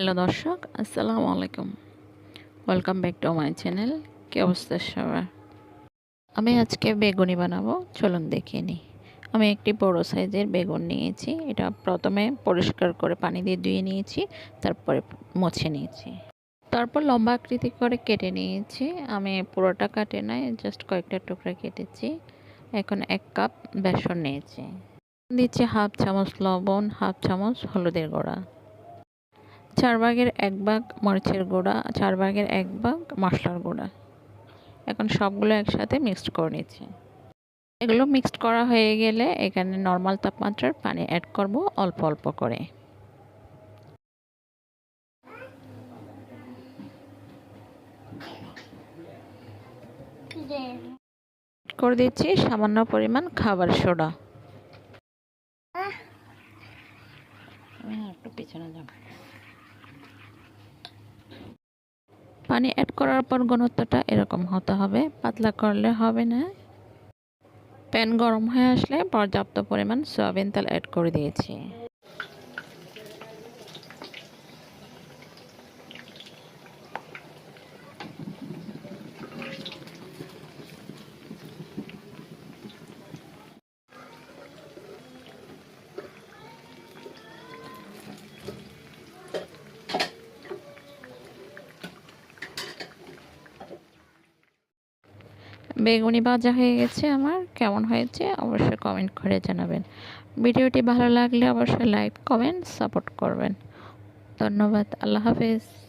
Hello দর্শক, আসসালামু আলাইকুম। Welcome back to my channel কী অবস্থা সবার? আমি আজকে বেগুনি বানাবো, চলুন দেখিয়ে নিই। আমি একটি বড় সাইজের বেগুন নিয়েছি, এটা প্রথমে পরিষ্কার করে পানি দিয়ে ধুয়ে নিয়েছি, তারপরে মুছে নিয়েছি। তারপর লম্বা আকৃতি করে কেটে নিয়েছি, আমি পুরোটা কাটে নাই জাস্ট কয়েকটা টুকরা কেটেছি। এখন এক কাপ বেসন নিয়েছি। দিচ্ছি হাফ চামচ লবণ, হাফ চামচ হলুদের গুঁড়া। চার ভাগের এক ভাগ মরিচের গুঁড়া চার ভাগের এক ভাগ মশলার গুঁড়া। এখন সবগুলো একসাথে মিক্সড করে নিচ্ছি। এগুলো মিক্সড করা হয়ে গেলে এখানে নর্মাল তাপমাত্রার পানি অ্যাড করব অল্প অল্প করে। করে দিচ্ছি সামান্য পরিমাণ খাবার সোডা। একটু পিছনে যাব পানি অ্যাড করার পর ঘনত্বটা এরকম হতে হবে। পাতলা করলে হবে না। প্যান গরম হয়ে আসলে পর্যাপ্ত পরিমাণ সয়াবিন তেল অ্যাড করে দিয়েছি। বেগুনি ভাজা হয়ে গেছে আমার। কেমন হয়েছে অবশ্যই কমেন্ট করে জানাবেন। ভিডিওটি ভালো লাগলে অবশ্যই লাইক কমেন্ট সাপোর্ট করবেন। ধন্যবাদ, আল্লাহ হাফেজ।